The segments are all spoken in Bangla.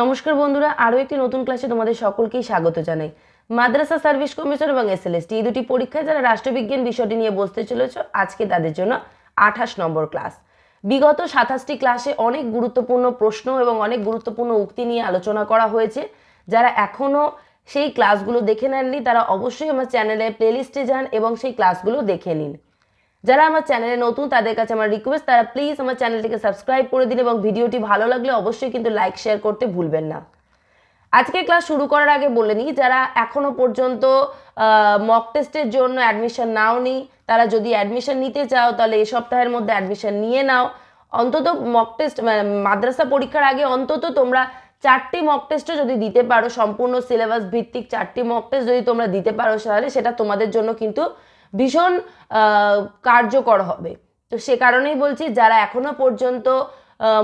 নমস্কার বন্ধুরা, আরও একটি নতুন ক্লাসে তোমাদের সকলকেই স্বাগত জানাই। মাদ্রাসা সার্ভিস কমিশন এবং এসএলএসটি, এই দুটি পরীক্ষায় যারা রাষ্ট্রবিজ্ঞান বিষয়টি নিয়ে বসতে চলেছ, আজকে তাদের জন্য আঠাশ নম্বর ক্লাস। বিগত সাতাশটি ক্লাসে অনেক গুরুত্বপূর্ণ প্রশ্ন এবং অনেক গুরুত্বপূর্ণ উক্তি নিয়ে আলোচনা করা হয়েছে। যারা এখনও সেই ক্লাসগুলো দেখে নেননি, তারা অবশ্যই আমার চ্যানেলে প্লেলিস্টে যান এবং সেই ক্লাসগুলো দেখে নিন। যারা আমার চ্যানেলে নতুন, তাদের কাছে আমার রিকোয়েস্ট তারা প্লিজ আমার চ্যানেলটিকে সাবস্ক্রাইব করে দিন এবং ভিডিওটি ভালো লাগলে অবশ্যই কিন্তু লাইক শেয়ার করতে ভুলবেন না। আজকে ক্লাস শুরু করার আগে বলে নিই, যারা এখনও পর্যন্ত মক টেস্টের জন্য অ্যাডমিশন নাওনি, তারা যদি অ্যাডমিশন নিতে চাও, তাহলে এই সপ্তাহের মধ্যে অ্যাডমিশন নিয়ে নাও। অন্তত মক টেস্ট মাদ্রাসা পরীক্ষার আগে অন্তত তোমরা চারটি মক টেস্টও যদি দিতে পারো, সম্পূর্ণ সিলেবাস ভিত্তিক চারটি মক টেস্ট যদি তোমরা দিতে পারো, তাহলে সেটা তোমাদের জন্য কিন্তু ভীষণ কার্যকর হবে। তো সে কারণেই বলছি, যারা এখনও পর্যন্ত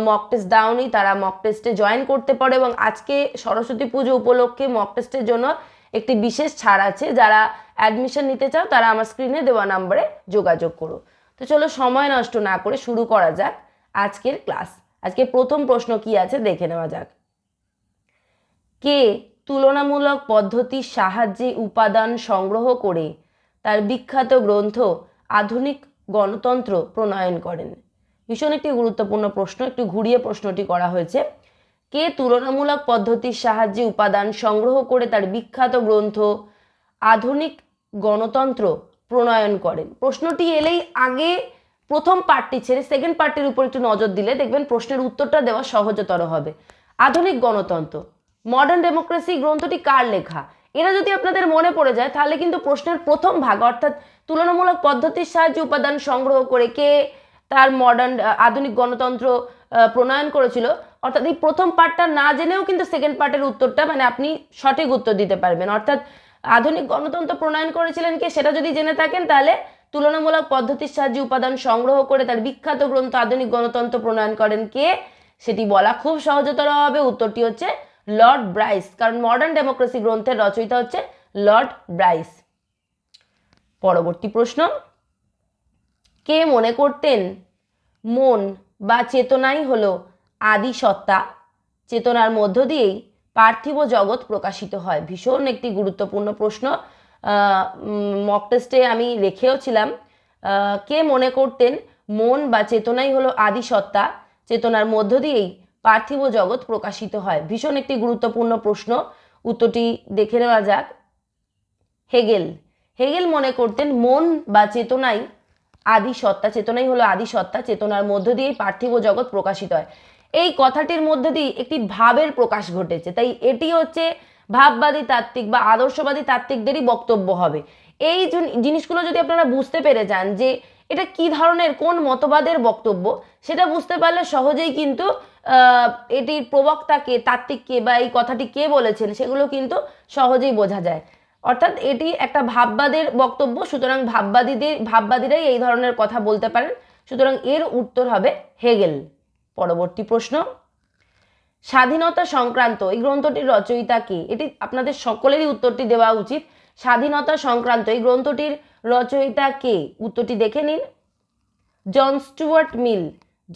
মক টেস্ট দাওনি, তারা মক টেস্টে জয়েন করতে পারো এবং আজকে সরস্বতী পুজো উপলক্ষে মক টেস্টের জন্য একটি বিশেষ ছাড় আছে। যারা অ্যাডমিশন নিতে চাও, তারা আমার স্ক্রিনে দেওয়া নাম্বারে যোগাযোগ করো। তো চলো, সময় নষ্ট না করে শুরু করা যাক আজকের ক্লাস আজকে প্রথম প্রশ্ন কি আছে দেখে নেওয়া যাক। কে তুলনামূলক পদ্ধতির সাহায্যে উপাদান সংগ্রহ করে তার বিখ্যাত গ্রন্থ আধুনিক গণতন্ত্র প্রণয়ন করেন। ভীষণ একটি গুরুত্বপূর্ণ প্রশ্ন, একটু ঘুরিয়ে প্রশ্নটি করা হয়েছে। কে তুলনামূলক পদ্ধতির সাহায্যে উপাদান সংগ্রহ করে তার বিখ্যাত গ্রন্থ আধুনিক গণতন্ত্র প্রণয়ন করেন? প্রশ্নটি এলেই আগে প্রথম পার্টটি ছেড়ে সেকেন্ড পার্টির উপর একটু নজর দিলে দেখবেন প্রশ্নের উত্তরটা দেওয়া সহজতর হবে। আধুনিক গণতন্ত্র মডার্ন ডেমোক্রেসি গ্রন্থটি কার লেখা? এরা যদি আপনাদের মনে পড়ে যায়, তাহলে কিন্তু প্রশ্নের প্রথম ভাগ, অর্থাৎ তুলনামূলক পদ্ধতির সাহায্যে উপাদান সংগ্রহ করে কে তার মডার্ন আধুনিক গণতন্ত্র প্রণয়ন করেছিল। অর্থাৎ এই প্রথম পার্টটা না জেনেও কিন্তু সেকেন্ড পার্টের উত্তরটা মানে আপনি সঠিক উত্তর দিতে পারবেন। অর্থাৎ আধুনিক গণতন্ত্র প্রণয়ন করেছিলেন কে, সেটা যদি জেনে থাকেন, তাহলে তুলনামূলক পদ্ধতির সাহায্যে উপাদান সংগ্রহ করে তার বিখ্যাত গ্রন্থ আধুনিক গণতন্ত্র প্রণয়ন করেন কে, সেটি বলা খুব সহজতর হবে। উত্তরটি হচ্ছে লর্ড ব্রাইস। কারণ মডার্ন ডেমোক্রেসি গ্রন্থের রচয়িতা হচ্ছে লর্ড ব্রাইস। পরবর্তী প্রশ্ন, কে মনে করতেন মন বা চেতনাই হলো আদি সত্তা চেতনার মধ্য দিয়েই পার্থিব জগৎ প্রকাশিত হয়। ভীষণ একটি গুরুত্বপূর্ণ প্রশ্ন। মক টেস্টে আমি রেখেওছিলাম। কে মনে করতেন মন বা চেতনাই হলো আদি সত্তা চেতনার মধ্য দিয়েই পার্থিব জগৎ প্রকাশিত হয়। ভীষণ একটি গুরুত্বপূর্ণ প্রশ্ন। উত্তরটি দেখে নেওয়া যাক। হেগেল। হেগেল মনে করতেন, মন বা চেতনাই আদি সত্তা। চেতনাই হলো আদি সত্তা। চেতনার মধ্য দিয়েই পার্থিব জগৎ প্রকাশিত হয়। এই কথাটির মধ্যে দিয়ে একটি ভাবের প্রকাশ ঘটেছে। তাই এটি হচ্ছে ভাববাদী তাত্ত্বিক বা আদর্শবাদী তাত্ত্বিকদেরই বক্তব্য হবে। এই জিনিসগুলো যদি আপনারা বুঝতে পেরে যান যে এটা কি ধরনের, কোন মতবাদের বক্তব্য? সেটা বুঝতে পারলে সহজেই কিন্তু এটির প্রবক্তাকে তাত্ত্বিককে বা এই কথাটি কে বলেছেন, সেগুলো কিন্তু সহজেই বোঝা যায়। অর্থাৎ এটি একটা ভাববাদের বক্তব্য, সুতরাং ভাববাদীদের, ভাববাদীরাই এই ধরনের কথা বলতে পারেন। সুতরাং এর উত্তর হবে হেগেল। পরবর্তী প্রশ্ন। স্বাধীনতা সংক্রান্ত, এই গ্রন্থটির রচয়িতা কে? এটি আপনাদের সকলেরই উত্তরটি দেওয়া উচিত। স্বাধীনতা সংক্রান্ত, এই গ্রন্থটির রচয়িতা কে? উত্তরটি দেখে নিন। জন স্টুয়ার্ট মিল।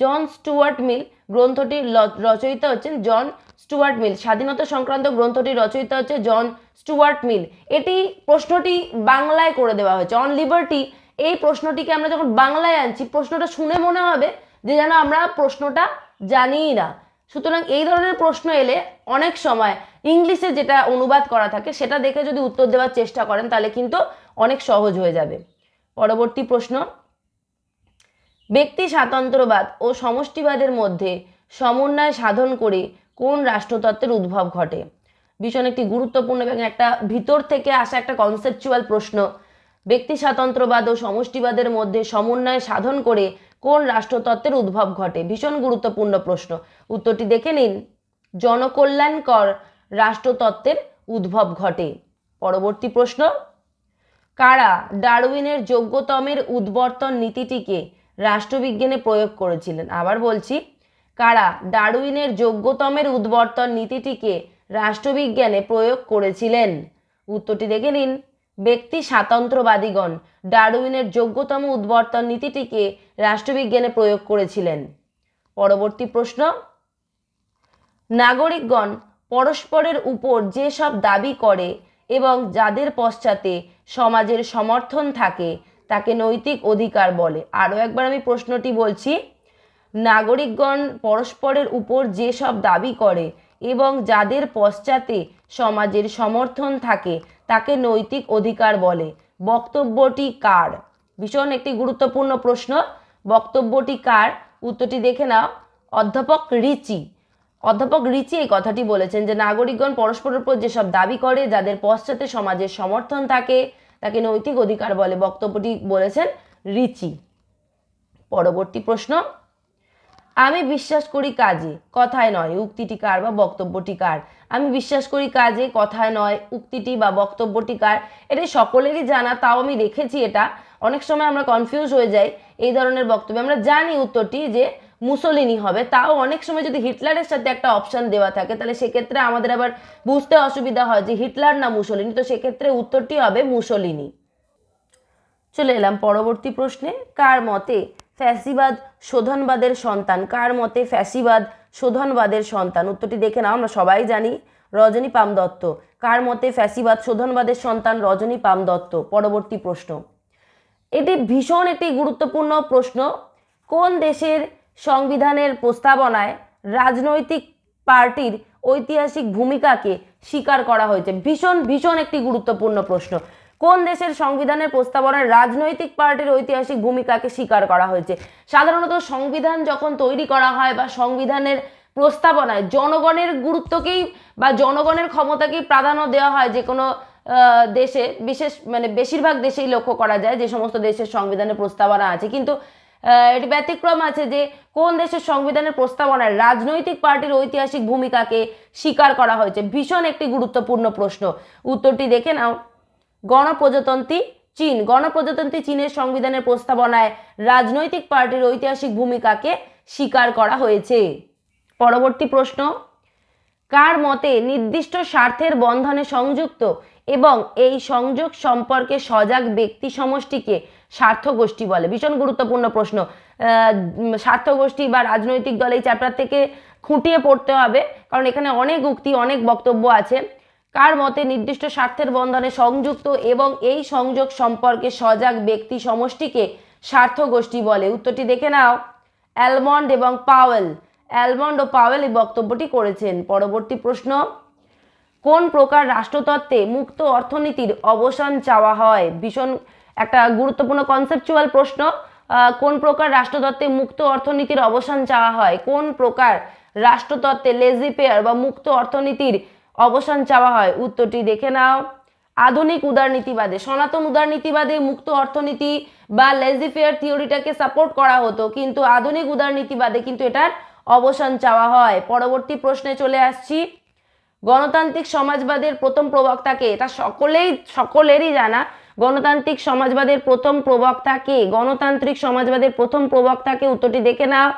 জন স্টুয়ার্ট মিল গ্রন্থটির রচয়িতা হচ্ছেন জন স্টুয়ার্ট মিল। স্বাধীনতা সংক্রান্ত গ্রন্থটির রচয়িতা হচ্ছে জন স্টুয়ার্ট মিল। এটি প্রশ্নটি বাংলায় করে দেওয়া হয়েছে। অন লিবার্টি, এই প্রশ্নটিকে আমরা যখন বাংলায় আনছি, প্রশ্নটা শুনে মনে হবে যে যেন আমরা প্রশ্নটা জানিই না। সুতরাং এই ধরনের প্রশ্ন এলে অনেক সময় ইংলিশে যেটা অনুবাদ করা থাকে, সেটা দেখে যদি উত্তর দেওয়ার চেষ্টা করেন, তাহলে কিন্তু অনেক সহজ হয়ে যাবে। পরবর্তী প্রশ্ন, ব্যক্তি স্বাতন্ত্রবাদ ও সমষ্টিবাদের মধ্যে সমন্বয় সাধন করে কোন রাষ্ট্রতত্ত্বের উদ্ভব ঘটে? ভীষণ একটি গুরুত্বপূর্ণ এবং একটা ভিতর থেকে আসা একটা কনসেপচুয়াল প্রশ্ন। ব্যক্তি স্বাতন্ত্রবাদ ও সমষ্টিবাদের মধ্যে সমন্বয় সাধন করে কোন রাষ্ট্রতত্ত্বের উদ্ভব ঘটে? ভীষণ গুরুত্বপূর্ণ প্রশ্ন। উত্তরটি দেখে নিন। জনকল্যাণকর রাষ্ট্রতত্ত্বের উদ্ভব ঘটে। পরবর্তী প্রশ্ন কারা ডারউইনের যোগ্যতমের উদ্বর্তন নীতিটিকে রাষ্ট্রবিজ্ঞানে প্রয়োগ করেছিলেন? আবার বলছি, কারা ডারউইনের যোগ্যতমের উদ্বর্তন নীতিটিকে রাষ্ট্রবিজ্ঞানে প্রয়োগ করেছিলেন? উত্তরটি দেখে নিন। ব্যক্তি স্বাতন্ত্রবাদীগণ ডারউইনের যোগ্যতম উদ্বর্তন নীতিটিকে রাষ্ট্রবিজ্ঞানে প্রয়োগ করেছিলেন। পরবর্তী প্রশ্ন, নাগরিকগণ পরস্পরের উপর যেসব দাবি করে এবং যাদের পশ্চাতে সমাজের সমর্থন থাকে, তাকে নৈতিক অধিকার বলে। আরও একবার আমি প্রশ্নটি বলছি, নাগরিকগণ পরস্পরের উপর যেসব দাবি করে এবং যাদের পশ্চাতে সমাজের সমর্থন থাকে, তাকে নৈতিক অধিকার বলে। বক্তব্যটি কার? ভীষণ একটি গুরুত্বপূর্ণ প্রশ্ন। বক্তব্যটি কার? উত্তরটি দেখে নাও। অধ্যাপক রিচি অধ্যাপক রিচি এই কথাটি বলেছেন যে নাগরিকগণ পরস্পরের উপর যেসব দাবি করে, যাদের পশ্চাতে সমাজের সমর্থন থাকে, তাকে নৈতিক অধিকার বলে বক্তব্যটি বলেছেন রিচি। পরবর্তী প্রশ্ন, আমি বিশ্বাস করি কাজে, কথায় নয়, উক্তিটি কার বা বক্তব্যটি কার? আমি বিশ্বাস করি কাজে, কথায় নয়, উক্তিটি বা বক্তব্যটি কার? এটা সকলেরই জানা, তাও আমি রেখেছি এটা। অনেক সময় আমরা কনফিউজ হয়ে যাই, এই ধরনের বক্তব্য। আমরা জানি উত্তরটি যে মুসলিনি হবে। তাও অনেক সময় যদি হিটলারের সাথে একটা অপশন দেওয়া থাকে, তাহলে সেক্ষেত্রে আমাদের আবার বুঝতে অসুবিধা হয় যে হিটলার না মুসলিনি। তো সেক্ষেত্রে উত্তরটি হবে মুসলিনি। চলে এলাম পরবর্তী প্রশ্নে। কার মতে ফ্যাসিবাদ শোধনবাদের সন্তান? কার মতে ফ্যাসিবাদ শোধনবাদের সন্তান? উত্তরটি দেখে নাও, আমরা সবাই জানি, রজনী পাম দত্ত। কার মতে ফ্যাসিবাদ শোধনবাদের সন্তান? রজনী পাম দত্ত। পরবর্তী প্রশ্ন। এটি ভীষণ একটি গুরুত্বপূর্ণ প্রশ্ন। কোন দেশের সংবিধানের প্রস্তাবনায় রাজনৈতিক পার্টির ঐতিহাসিক ভূমিকাকে স্বীকার করা হয়েছে। ভীষণ ভীষণ একটি গুরুত্বপূর্ণ প্রশ্ন। কোন দেশের সংবিধানের প্রস্তাবনায় রাজনৈতিক পার্টির ঐতিহাসিক ভূমিকাকে স্বীকার করা হয়েছে? সাধারণত সংবিধান যখন তৈরি করা হয় বা সংবিধানের প্রস্তাবনায় জনগণের গুরুত্বকেই বা জনগণের ক্ষমতাকেই প্রাধান্য দেওয়া হয় যে কোনো দেশে, বিশেষ মানে বেশিরভাগ দেশেই লক্ষ্য করা যায় যে সমস্ত দেশের সংবিধানের প্রস্তাবনা আছে। কিন্তু এটি ব্যতিক্রম আছে যে কোন দেশের সংবিধানের প্রস্তাবনায় রাজনৈতিক পার্টির ঐতিহাসিক ভূমিকাকে স্বীকার করা হয়েছে? ভীষণ একটি গুরুত্বপূর্ণ প্রশ্ন। উত্তরটি দেখে নাও। গণপ্রজাতন্ত্রী চীন। গণপ্রজাতন্ত্রী চীনের সংবিধানের প্রস্তাবনায় রাজনৈতিক পার্টির ঐতিহাসিক ভূমিকাকে স্বীকার করা হয়েছে। পরবর্তী প্রশ্ন। কার মতে নির্দিষ্ট স্বার্থের বন্ধনে সংযুক্ত এবং এই সংযোগ সম্পর্কে সজাগ ব্যক্তি সমষ্টিকে স্বার্থ গোষ্ঠী বলে। ভীষণ গুরুত্বপূর্ণ প্রশ্ন। আহ, উম, স্বার্থ গোষ্ঠী বা রাজনৈতিক দল এই চ্যাপ্টার থেকে খুঁটিয়ে পড়তে হবে কারণ এখানে অনেক উক্তি অনেক বক্তব্য আছে। কার মতে নির্দিষ্ট স্বার্থের বন্ধনে সংযুক্ত এবং এই সংযোগ সম্পর্কে সজাগ ব্যক্তি সমষ্টিকে স্বার্থ গোষ্ঠী বলে? উত্তরটি দেখে নাও। অ্যালমন্ড এবং পাওয়েল। অ্যালমন্ড ও পাওয়েল এই বক্তব্যটি করেছেন। পরবর্তী প্রশ্ন কোন প্রকার রাষ্ট্রতত্ত্বে মুক্ত অর্থনীতির অবসান চাওয়া হয়? ভীষণ একটা গুরুত্বপূর্ণ কনসেপচুয়াল প্রশ্ন কোন প্রকার রাষ্ট্রতত্ত্বে মুক্ত অর্থনীতির অবসান চাওয়া হয়? কোন প্রকার রাষ্ট্রতত্ত্বে লেজিপেয়ার বা মুক্ত অর্থনীতির অবসান চাওয়া হয়? উত্তরটি দেখে নাও। আধুনিক উদারনীতিবাদে, সনাতন উদারনীতিবাদে মুক্ত অর্থনীতি বা লেজিফেয়ার থিওরিটাকে সাপোর্ট করা হতো, কিন্তু আধুনিক উদারনীতিবাদে কিন্তু এটার অবসান চাওয়া হয়। পরবর্তী প্রশ্নে চলে আসছি। গণতান্ত্রিক সমাজবাদের প্রথম প্রবক্তাকে, এটা সকলেই, সকলেরই জানা গণতান্ত্রিক সমাজবাদের প্রথম প্রবক্তা কে? গণতান্ত্রিক সমাজবাদের প্রথম প্রবক্তাকে উত্তরটি দেখে নাও।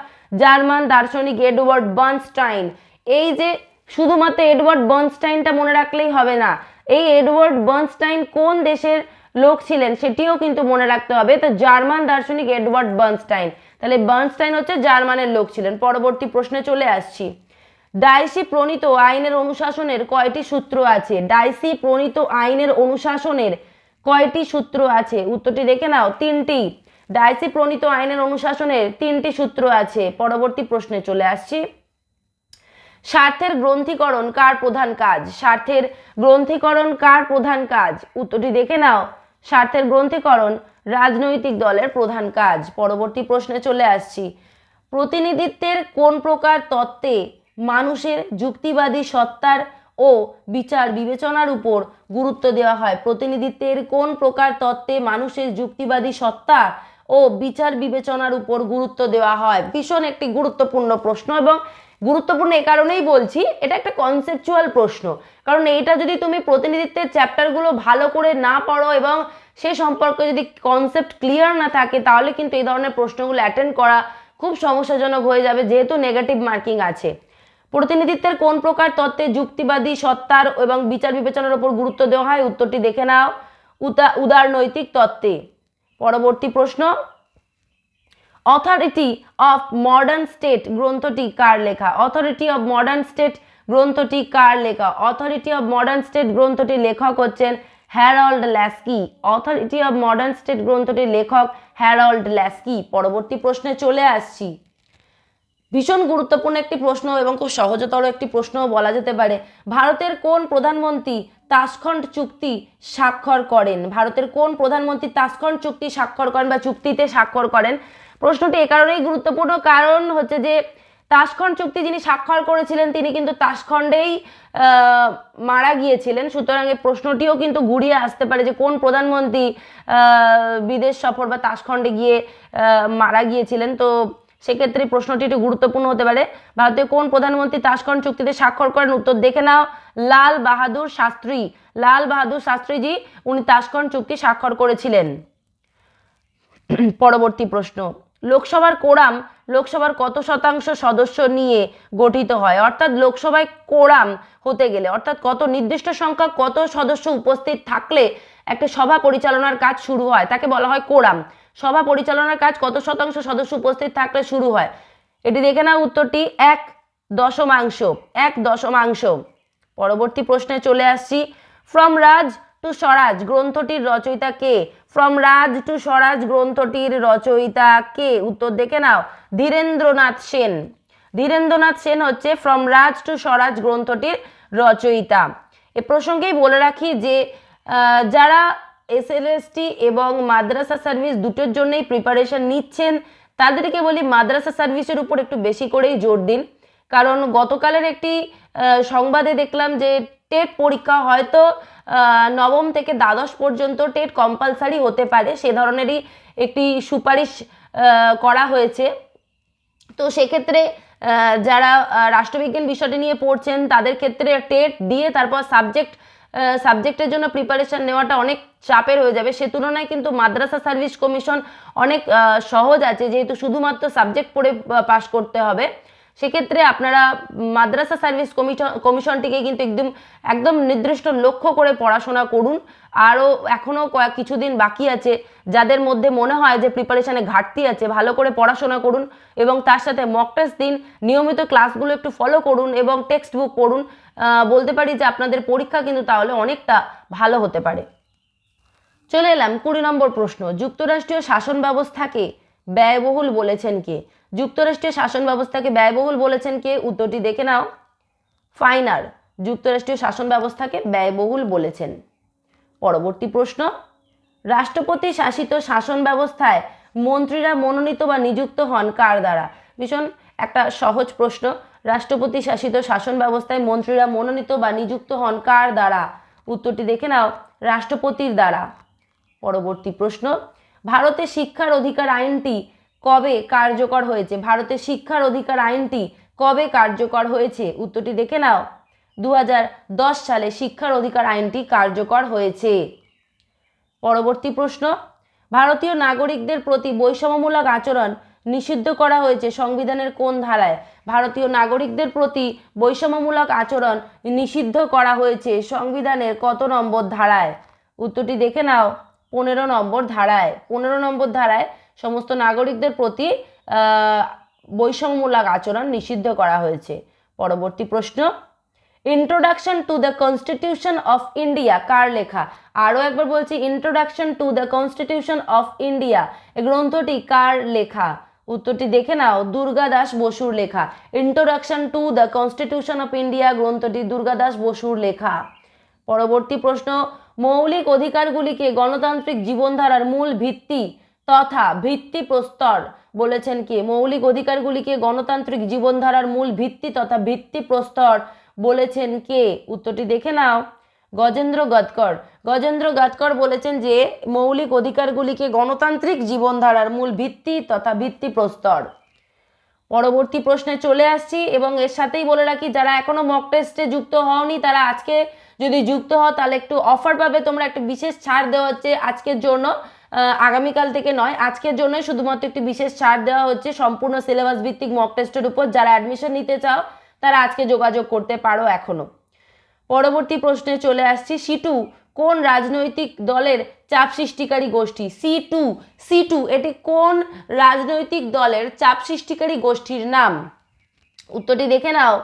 জার্মান দার্শনিক এডওয়ার্ড বার্নস্টাইন। এই যে শুধুমাত্র এডওয়ার্ড বার্নস্টাইনটা মনে রাখলেই হবে না, এই এডওয়ার্ড বার্নস্টাইন কোন দেশের লোক ছিলেন সেটিও কিন্তু মনে রাখতে হবে। তো জার্মান দার্শনিক এডওয়ার্ড বার্নস্টাইন। তাহলে বার্নস্টাইন হচ্ছে জার্মানের লোক ছিলেন। পরবর্তী প্রশ্নে চলে আসছি। ডাইসি প্রণীত আইনের অনুশাসনের কয়টি সূত্র আছে? ডাইসি প্রণীত আইনের অনুশাসনের কয়টি সূত্র আছে? উত্তরটি দেখে নাও। তিনটি। ডাইসি প্রণীত আইনের অনুশাসনের তিনটি সূত্র আছে। পরবর্তী প্রশ্নে চলে আসছি। স্বার্থের গ্রন্থিকরণ কার প্রধান কাজ? স্বার্থের গ্রন্থিকরণ কার প্রধান কাজ? উত্তরটি দেখে নাও। স্বার্থের গ্রন্থিকরণ রাজনৈতিক দলের প্রধান কাজ। পরবর্তী প্রশ্নে চলে আসছি। প্রতিনিধিত্বের কোন প্রকার তত্ত্বে মানুষের যুক্তিবাদী সত্তার ও বিচার বিবেচনার উপর গুরুত্ব দেওয়া হয়। প্রতিনিধিত্বের কোন প্রকার তত্ত্বে মানুষের যুক্তিবাদী সত্তা ও বিচার বিবেচনার উপর গুরুত্ব দেওয়া হয়? ভীষণ একটি গুরুত্বপূর্ণ প্রশ্ন এবং গুরুত্বপূর্ণ এ কারণেই বলছি, এটা একটা কনসেপচুয়াল প্রশ্ন। কারণ এটা যদি তুমি প্রতিনিধিত্বের চ্যাপ্টারগুলো ভালো করে না পড়ো এবং সে সম্পর্কে যদি কনসেপ্ট ক্লিয়ার না থাকে, তাহলে কিন্তু এই ধরনের প্রশ্নগুলো অ্যাটেন্ড করা খুব সমস্যাজনক হয়ে যাবে, যেহেতু নেগেটিভ মার্কিং আছে। প্রতিনিধিত্বের কোন প্রকার তত্ত্বে যুক্তিবাদী, সত্তার এবং বিচার বিবেচনার উপর গুরুত্ব দেওয়া হয়, উত্তরটি দেখে নাও। উদা উদারনৈতিক তত্ত্বে। পরবর্তী প্রশ্ন। অথরিটি অফ মডার্ন স্টেট গ্রন্থটি কার লেখা? অথরিটি অফ মডার্ন স্টেট গ্রন্থটি কার লেখা? অথরিটি অফ মডার্ন স্টেট গ্রন্থটির লেখক হচ্ছেন Harold Laski authority of modern state গ্রন্থটির লেখক হ্যারল্ড ল্যাস্কি পরবর্তী প্রশ্নে চলে আসছি। ভীষণ গুরুত্বপূর্ণ একটি প্রশ্ন এবং খুব সহজতর একটি প্রশ্ন বলা যেতে পারে। ভারতের কোন প্রধানমন্ত্রী তাসখণ্ড চুক্তি স্বাক্ষর করেন? ভারতের কোন প্রধানমন্ত্রী তাসখণ্ড চুক্তি স্বাক্ষর করেন বা চুক্তিতে স্বাক্ষর করেন? প্রশ্নটি এ কারণেই গুরুত্বপূর্ণ। কারণ হচ্ছে যে তাসখণ্ড চুক্তি যিনি স্বাক্ষর করেছিলেন, তিনি কিন্তু তাসখণ্ডেই মারা গিয়েছিলেন। সুতরাং এই প্রশ্নটিও কিন্তু ঘুরিয়ে আসতে পারে যে, কোন প্রধানমন্ত্রী বিদেশ সফর বা তাসখণ্ডে গিয়ে মারা গিয়েছিলেন। তো সেক্ষেত্রে প্রশ্নটি একটু গুরুত্বপূর্ণ হতে পারে। ভারতের কোন প্রধানমন্ত্রী তাসখণ্ড চুক্তিতে স্বাক্ষর করেন? উত্তর দেখে নাও। লাল বাহাদুর শাস্ত্রী। লাল বাহাদুর শাস্ত্রীজি, উনি তাসখণ্ড চুক্তি স্বাক্ষর করেছিলেন। পরবর্তী প্রশ্ন। লোকসভার কোরাম লোকসভার কত শতাংশ সদস্য নিয়ে গঠিত হয়? অর্থাৎ লোকসভায় কোরাম হতে গেলে, অর্থাৎ কত নির্দিষ্ট সংখ্যা কত সদস্য উপস্থিত থাকলে একটা সভা পরিচালনার কাজ শুরু হয়? তাকে বলা হয় কোরাম। সভা পরিচালনার কাজ কত শতাংশ সদস্য উপস্থিত থাকলে শুরু হয়? এটি দেখে নাও উত্তরটি, এক দশমাংশ এক দশমাংশ। পরবর্তী প্রশ্নে চলে আসছি। ফ্রম রাজ টু স্বরাজ গ্রন্থটির রচয়িতা কে? ফ্রম রাজ টু স্বরাজ গ্রন্থটির রচয়িতা কে? উত্তর দেখে নাও, ধীরেন্দ্রনাথ সেন। ধীরেন্দ্রনাথ সেন হচ্ছে ফ্রম রাজ টু স্বরাজ গ্রন্থটির রচয়িতা। এ প্রসঙ্গেই বলে রাখি যে যারা এসএলএসটি এবং মাদ্রাসা সার্ভিস দুটোর জন্যই প্রিপারেশন নিচ্ছেন। তাদেরকে বলি মাদ্রাসা সার্ভিসের উপর একটু বেশি করেই জোর দিন। কারণ গতকালের একটি সংবাদে দেখলাম যে টেট পরীক্ষা হয়তো নবম থেকে দ্বাদশ পর্যন্ত টেট কম্পালসারি হতে পারে। সে ধরনেরই একটি সুপারিশ করা হয়েছে। তো সেক্ষেত্রে যারা রাষ্ট্রবিজ্ঞান বিষয়টি নিয়ে পড়ছেন তাদের ক্ষেত্রে টেট দিয়ে তারপর সাবজেক্ট সাবজেক্টের জন্য প্রিপারেশন নেওয়াটা অনেক চাপের হয়ে যাবে। সে তুলনায় কিন্তু মাদ্রাসা সার্ভিস কমিশন অনেক সহজ আছে, যেহেতু শুধুমাত্র সাবজেক্ট পড়ে পাশ করতে হবে। সেক্ষেত্রে আপনারা মাদ্রাসা সার্ভিস কমিশন কমিশনটিকে কিন্তু একদম একদম নির্দিষ্ট লক্ষ্য করে পড়াশোনা করুন। আরও এখনও কয়েক কিছুদিন বাকি আছে, যাদের মধ্যে মনে হয় যে প্রিপারেশানে ঘাটতি আছে, ভালো করে পড়াশোনা করুন এবং তার সাথে মক টেস্ট দিন। নিয়মিত ক্লাসগুলো একটু ফলো করুন এবং টেক্সট বুক পড়ুন। বলতে পারি যে আপনাদের পরীক্ষা কিন্তু তাহলে অনেকটা ভালো হতে পারে। চলে এলাম কুড়ি নম্বর প্রশ্ন, যুক্তরাষ্ট্রীয় শাসন ব্যবস্থাকে ব্যয়বহুল বলেছেন কে? যুক্তরাষ্ট্রীয় শাসন ব্যবস্থাকে ব্যয়বহুল বলেছেন কে? উত্তরটি দেখে নাও। ফাইনার, যুক্তরাষ্ট্রীয় শাসন ব্যবস্থাকে ব্যয়বহুল বলেছেন। পরবর্তী প্রশ্ন, রাষ্ট্রপতি শাসিত শাসন ব্যবস্থায় মন্ত্রীরা মনোনীত বা নিযুক্ত হন কার দ্বারা? ভীষণ একটা সহজ প্রশ্ন। রাষ্ট্রপতি শাসিত শাসন ব্যবস্থায় মন্ত্রীরা মনোনীত বা নিযুক্ত হন কার দ্বারা? উত্তরটি দেখে নাও, রাষ্ট্রপতির দ্বারা। পরবর্তী প্রশ্ন ভারতে শিক্ষার অধিকার আইনটি কবে কার্যকর হয়েছে? ভারতের শিক্ষার অধিকার আইনটি কবে কার্যকর হয়েছে? উত্তরটি দেখে নাও দু হাজার দশ সালে শিক্ষার অধিকার আইনটি কার্যকর হয়েছে। পরবর্তী প্রশ্ন, ভারতীয় নাগরিকদের প্রতি বৈষম্যমূলক আচরণ নিষিদ্ধ করা হয়েছে সংবিধানের কোন ধারায়? ভারতীয় নাগরিকদের প্রতি বৈষম্যমূলক আচরণ নিষিদ্ধ করা হয়েছে সংবিধানের কত নম্বর ধারায়? উত্তরটি দেখে নাও, পনেরো নম্বর ধারায়। পনেরো নম্বর ধারায় সমস্ত নাগরিকদের প্রতি বৈষম্যমূলক আচরণ নিষিদ্ধ করা হয়েছে। পরবর্তী প্রশ্ন introduction to the constitution of India কার লেখা? আরও একবার বলছি introduction to the constitution of India গ্রন্থটি কার লেখা? উত্তরটি দেখে নাও দুর্গাদাস বসুর লেখা। Introduction to the constitution of India গ্রন্থটি দুর্গাদাস বসুর লেখা। পরবর্তী প্রশ্ন, মৌলিক অধিকারগুলিকে গণতান্ত্রিক জীবনধারার মূল ভিত্তি তথা ভিত্তি প্রস্তর বলেছেন কে? মৌলিক অধিকারগুলিকে গণতান্ত্রিক জীবনধারার মূল ভিত্তি তথা ভিত্তি প্রস্তর বলেছেন কে? উত্তরটি দেখে নাও। গজেন্দ্র গদকর। গজেন্দ্র গদকর বলেছেন যে, মৌলিক অধিকারগুলিকে গণতান্ত্রিক জীবনধারার মূল ভিত্তি তথা ভিত্তি প্রস্তর পরবর্তী প্রশ্নে চলে আসছি এবং এর সাথেই বলে রাখি, যারা এখনও মক টেস্টে যুক্ত হওনি, তারা আজকে যদি যুক্ত হও, তাহলে একটু অফার পাবে তোমরা একটা বিশেষ ছাড় দেওয়া হচ্ছে আজকের জন্য। আগামীকাল থেকে নয়, আজকের জন্যই শুধুমাত্র একটি বিশেষ ছাড় দেওয়া হচ্ছে সম্পূর্ণ সিলেবাস ভিত্তিক মক টেস্টের উপর। যারা অ্যাডমিশন নিতে চাও, তারা আজকে যোগাযোগ করতে পারো এখনও। পরবর্তী প্রশ্নে চলে আসছি। সিটু কোন রাজনৈতিক দলের চাপ সৃষ্টিকারী গোষ্ঠী? সি টু সি টু, এটি কোন রাজনৈতিক দলের চাপ সৃষ্টিকারী গোষ্ঠীর নাম? উত্তরটি দেখে নাও।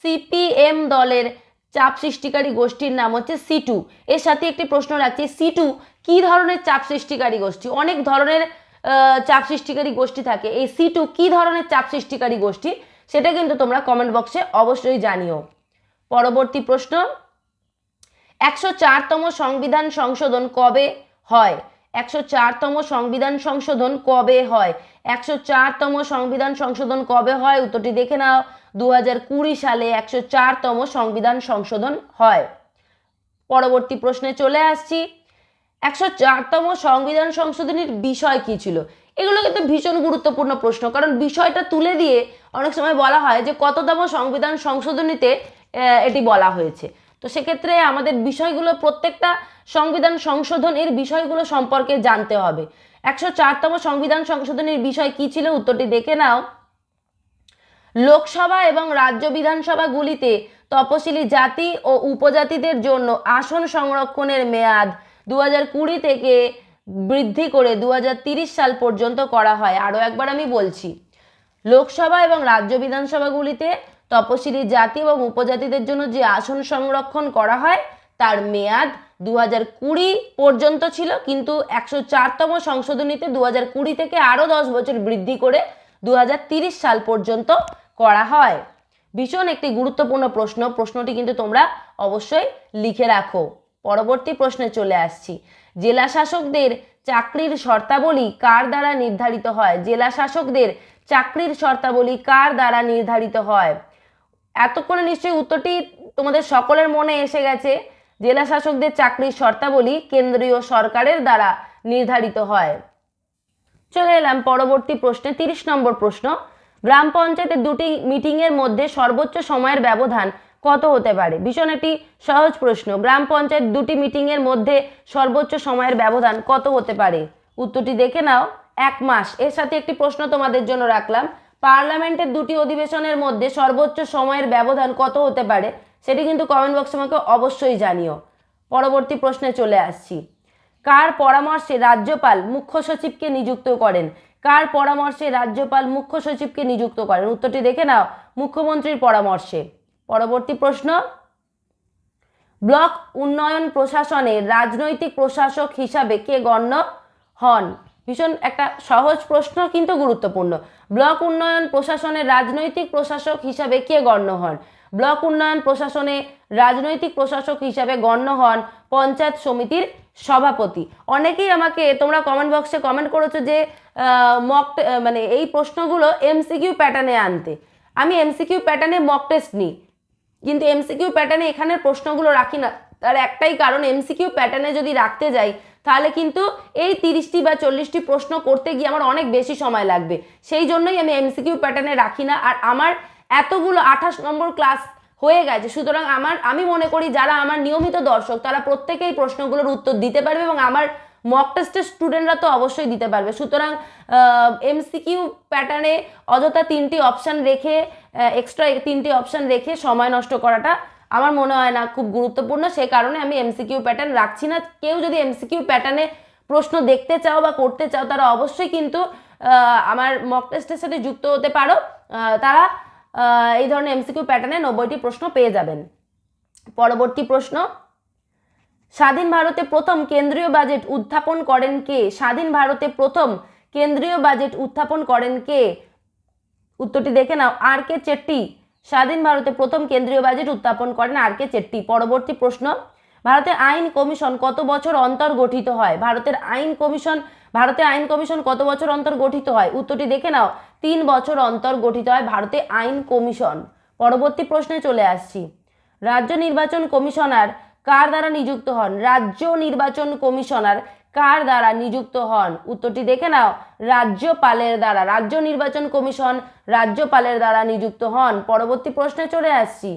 সিপিএম দলের চাপ সৃষ্টিকারী গোষ্ঠীর নাম হচ্ছে সি টু। এর সাথে একটি প্রশ্ন রাখছি, সি টু কী ধরনের চাপ সৃষ্টিকারী গোষ্ঠী? অনেক ধরনের চাপ সৃষ্টিকারী গোষ্ঠী থাকে। এই সি টু কী ধরনের চাপ সৃষ্টিকারী গোষ্ঠী? সেটা কিন্তু তোমরা কমেন্ট বক্সে অবশ্যই জানিও। পরবর্তী প্রশ্ন, একশো চারতম সংবিধান সংশোধন কবে হয়? একশো চারতম সংবিধান সংশোধন কবে হয়? একশো চারতম সংবিধান সংশোধন কবে হয়? উত্তরটি দেখে নাও দু হাজার কুড়ি সালে একশো চারতম সংবিধান সংশোধন হয়। পরবর্তী প্রশ্নে চলে আসছি, একশো চারতম সংবিধান সংশোধনীর বিষয় কি ছিল? এগুলো কিন্তু ভীষণ গুরুত্বপূর্ণ প্রশ্ন, কারণ বিষয়টা তুলে দিয়ে অনেক সময় বলা হয় যে কততম সংবিধান সংশোধনীতে এটি বলা হয়েছে। তো সেক্ষেত্রে আমাদের বিষয়গুলো প্রত্যেকটা সংবিধান সংশোধন এর বিষয়গুলো সম্পর্কে জানতে হবে। একশো চারতম সংবিধান সংশোধনীর বিষয় কি ছিল উত্তরটি দেখে নাও। লোকসভা এবং রাজ্য বিধানসভাগুলিতে তপশিলি জাতি ও উপজাতিদের জন্য আসন সংরক্ষণের মেয়াদ দু কুড়ি থেকে বৃদ্ধি করে দু সাল পর্যন্ত করা হয়। আরও একবার আমি বলছি, লোকসভা এবং রাজ্য বিধানসভাগুলিতে তপশিলি জাতি এবং উপজাতিদের জন্য যে আসন সংরক্ষণ করা হয়, তার মেয়াদ দু হাজার কুড়ি পর্যন্ত ছিল, কিন্তু একশো চারতম সংশোধনীতে দু হাজার কুড়ি থেকে আরও দশ বছর বৃদ্ধি করে দু সাল পর্যন্ত করা হয়। ভীষণ একটি গুরুত্বপূর্ণ প্রশ্ন, প্রশ্নটি কিন্তু তোমরা অবশ্যই লিখে রাখো। পরবর্তী প্রশ্নে চলে আসছি। জেলা শাসকদের চাকরির শর্তাবলী কার দ্বারা নির্ধারিত হয়? জেলা শাসকদের চাকরির শর্তাবলী কার দ্বারা নির্ধারিত হয়? এতক্ষণে নিশ্চয়ই উত্তরটি তোমাদের সকলের মনে এসে গেছে। জেলা শাসকদের চাকরির শর্তাবলী কেন্দ্রীয় সরকারের দ্বারা নির্ধারিত হয়। চলে এলাম পরবর্তী প্রশ্নে, তিরিশ নম্বর প্রশ্ন। গ্রাম পঞ্চায়েতের দুটি মিটিংয়ের মধ্যে সর্বোচ্চ সময়ের ব্যবধান কত হতে পারে? ভীষণ একটি সহজ প্রশ্ন। গ্রাম পঞ্চায়েত দুটি মিটিংয়ের মধ্যে সর্বোচ্চ সময়ের ব্যবধান কত হতে পারে? উত্তরটি দেখে নাও, এক মাস। এর সাথে একটি প্রশ্ন তোমাদের জন্য রাখলাম। পার্লামেন্টের দুটি অধিবেশনের মধ্যে সর্বোচ্চ সময়ের ব্যবধান কত হতে পারে, সেটি কিন্তু কমেন্ট বক্সে আমাকে অবশ্যই জানিও। পরবর্তী প্রশ্নে চলে আসছি। কার পরামর্শে রাজ্যপাল মুখ্য সচিবকে নিযুক্ত করেন? কার পরামর্শে রাজ্যপাল মুখ্য সচিবকে নিযুক্ত করেন? উত্তরটি দেখে নাও মুখ্যমন্ত্রীর পরামর্শে। পরবর্তী প্রশ্ন, ব্লক উন্নয়ন প্রশাসনে রাজনৈতিক প্রশাসক হিসাবে কে গণ্য হন? ভীষণ একটা সহজ প্রশ্ন, কিন্তু গুরুত্বপূর্ণ। ব্লক উন্নয়ন প্রশাসনের রাজনৈতিক প্রশাসক হিসাবে কে গণ্য হন? ব্লক উন্নয়ন প্রশাসনে রাজনৈতিক প্রশাসক হিসাবে গণ্য হন পঞ্চায়েত সমিতির সভাপতি। অনেকেই আমাকে তোমরা কমেন্ট বক্সে কমেন্ট করেছ যে মক মানে এই প্রশ্নগুলো এমসিকিউ প্যাটার্নে আনতে। আমি এমসিকিউ প্যাটার্নে মক টেস্ট নিই। কিন্তু এমসিকিউ প্যাটার্নে এখানের প্রশ্নগুলো রাখি না। তার একটাই কারণ এমসিকিউ প্যাটার্নে যদি রাখতে যাই তাহলে কিন্তু এই তিরিশটি বা চল্লিশটি প্রশ্ন করতে গিয়ে আমার অনেক বেশি সময় লাগবে। সেই জন্যই আমি এমসিকিউ প্যাটার্নে রাখি না। আর আমার এতগুলো আঠাশ নম্বর ক্লাস হয়ে গেছে, সুতরাং আমার, আমি মনে করি যারা আমার নিয়মিত দর্শক, তারা প্রত্যেকেই প্রশ্নগুলোর উত্তর দিতে পারবে এবং আমার মক টেস্টের স্টুডেন্টরা তো অবশ্যই দিতে পারবে। সুতরাং এমসিকিউ প্যাটার্নে অযথা তিনটি অপশান রেখে এক্সট্রা তিনটি অপশান রেখে সময় নষ্ট করাটা আমার মনে হয় না খুব গুরুত্বপূর্ণ। সে কারণে আমি এমসিকিউ প্যাটার্ন রাখছি না। কেউ যদি এমসিকিউ প্যাটার্নে প্রশ্ন দেখতে চাও বা করতে চাও, তারা অবশ্যই কিন্তু আমার মক টেস্টের সাথে যুক্ত হতে পারো। তারা এই ধরনের এমসিকিউ প্যাটার্নে নব্বইটি প্রশ্ন পেয়ে যাবেন। পরবর্তী প্রশ্ন, স্বাধীন ভারতে প্রথম কেন্দ্রীয় বাজেট উত্থাপন করেন কে? স্বাধীন ভারতে প্রথম কেন্দ্রীয় বাজেট উত্থাপন করেন কে? উত্তরটি দেখে নাও। আর কে চেট্টি? স্বাধীন ভারতে প্রথম কেন্দ্রীয় বাজেট উত্থাপন করেন আর কে চেট্টি। পরবর্তী প্রশ্ন, ভারতের আইন কমিশন কত বছর অন্তর গঠিত হয়? ভারতের আইন কমিশন, ভারতে আইন কমিশন কত বছর অন্তর গঠিত হয়? উত্তরটি দেখে নাও, তিন বছর অন্তর গঠিত হয় ভারতে আইন কমিশন। পরবর্তী প্রশ্নে চলে আসছি। রাজ্য নির্বাচন কমিশনার কার দ্বারা নিযুক্ত হন? রাজ্য নির্বাচন কমিশনার কার দ্বারা নিযুক্ত হন? উত্তরটি দেখে নাও। রাজ্যপালের দ্বারা, রাজ্য নির্বাচন কমিশন রাজ্যপালের দ্বারা নিযুক্ত হন। পরবর্তী প্রশ্নে চলে আসছি।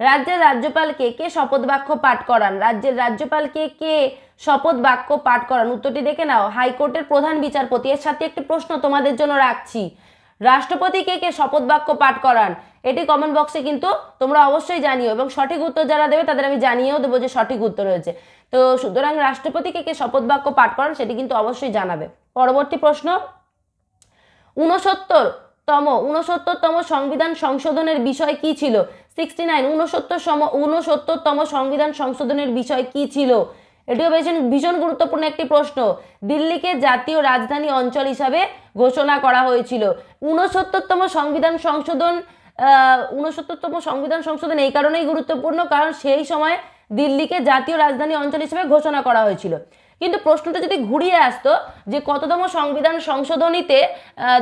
রাজ্যের রাজ্যপালকে কে শপথ বাক্য পাঠ করান? রাজ্যের রাজ্যপালকে কে শপথ বাক্য পাঠ করান? উত্তরটি দেখে নাও। হাইকোর্টের প্রধান বিচারপতি। এর সাথে একটি প্রশ্ন তোমাদের জন্য রাখছি। রাষ্ট্রপতিকে কে কে শপথ বাক্য পাঠ করান? এটি কমেন্ট বক্সে কিন্তু তোমরা অবশ্যই জানিও এবং সঠিক উত্তর যারা দেবে তাদের আমি জানিয়েও দেবো যে সঠিক উত্তর হয়েছে তো সুতরাং রাষ্ট্রপতিকে কে শপথ বাক্য পাঠ করান সেটি কিন্তু অবশ্যই জানাবে। পরবর্তী প্রশ্ন উনসত্তর তম উনসত্তরতম সংবিধান সংশোধনের বিষয় কি ছিল? সিক্সটি নাইন উনসত্তর সম উনসত্তরতম সংবিধান সংশোধনের বিষয় কি ছিল? এটিও ভীষণ ভীষণ গুরুত্বপূর্ণ একটি প্রশ্ন। দিল্লিকে জাতীয় রাজধানী অঞ্চল হিসাবে ঘোষণা করা হয়েছিল। উনসত্তরতম সংবিধান সংশোধন উনসত্তরতম সংবিধান সংশোধন এই কারণেই গুরুত্বপূর্ণ, কারণ সেই সময় দিল্লিকে জাতীয় রাজধানী অঞ্চল হিসেবে ঘোষণা করা হয়েছিল। কিন্তু প্রশ্নটা যদি ঘুরিয়ে আসতো যে কততম সংবিধান সংশোধনীতে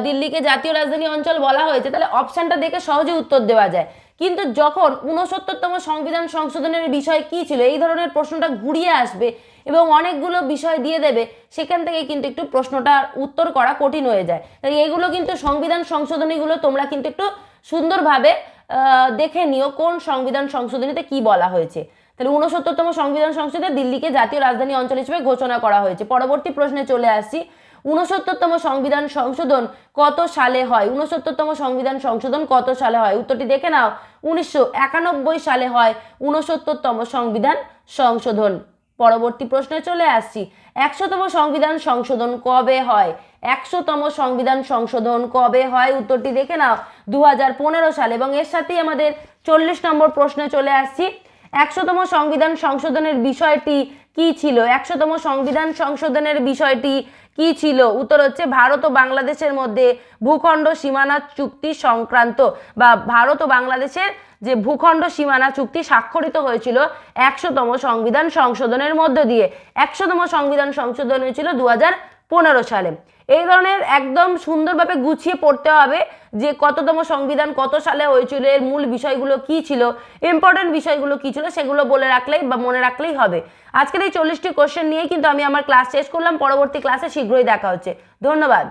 দিল্লিকে জাতীয় রাজধানী অঞ্চল বলা হয়েছে, তাহলে অপশানটা দেখে সহজে উত্তর দেওয়া যায়। কিন্তু যখন উনসত্তরতম সংবিধান সংশোধনের বিষয় কি ছিল, এই ধরনের প্রশ্নটা ঘুরিয়ে আসবে এবং অনেকগুলো বিষয় দিয়ে দেবে, সেখান থেকে কিন্তু একটু প্রশ্নটার উত্তর করা কঠিন হয়ে যায়। তাই এগুলো কিন্তু সংবিধান সংশোধনীগুলো তোমরা কিন্তু একটু সুন্দরভাবে দেখে নিও কোন সংবিধান সংশোধনীতে কি বলা হয়েছে। তাহলে উনসত্তরতম সংবিধান সংসদে দিল্লিকে জাতীয় রাজধানী অঞ্চল হিসেবে ঘোষণা করা হয়েছে। পরবর্তী প্রশ্নে চলে আসছি উনসত্তরতম সংবিধান সংশোধন কত সালে হয়? উনসত্তরতম সংবিধান সংশোধন কত সালে হয়? উত্তরটি দেখে নাও। উনিশশো একানব্বই সালে হয় উনসত্তরতম সংবিধান সংশোধন। পরবর্তী প্রশ্নে চলে আসছি একশোতম সংবিধান সংশোধন কবে হয়? একশোতম সংবিধান সংশোধন কবে হয়? উত্তরটি দেখে নাও। দু হাজার পনেরো সালে। এবং এর সাথেই আমাদের চল্লিশ নম্বর প্রশ্নে চলে আসছি একশোতম সংবিধান সংশোধনের বিষয়টি কি ছিল? একশোতম সংবিধান সংশোধনের বিষয়টি কি ছিল? উত্তর হচ্ছে ভারত ও বাংলাদেশের মধ্যে ভূখণ্ড সীমানা চুক্তি সংক্রান্ত বা ভারত ও বাংলাদেশের যে ভূখণ্ড সীমানা চুক্তি স্বাক্ষরিত হয়েছিল একশোতম সংবিধান সংশোধনের মধ্য দিয়ে। একশোতম সংবিধান সংশোধন হয়েছিল দু পনেরো সালে। এই ধরনের একদম সুন্দরভাবে গুছিয়ে পড়তে হবে যে কততম সংবিধান, কত সালে হয়েছিল, এর মূল বিষয়গুলো কি ছিল ইম্পর্টেন্ট বিষয়গুলো কি ছিল, সেগুলো বলে রাখলেই বা মনে রাখলেই হবে। আজকের এই চল্লিশটি কোশ্চেন নিয়ে কিন্তু আমি আমার ক্লাস শেষ করলাম। পরবর্তী ক্লাসে শীঘ্রই দেখা হচ্ছে। ধন্যবাদ।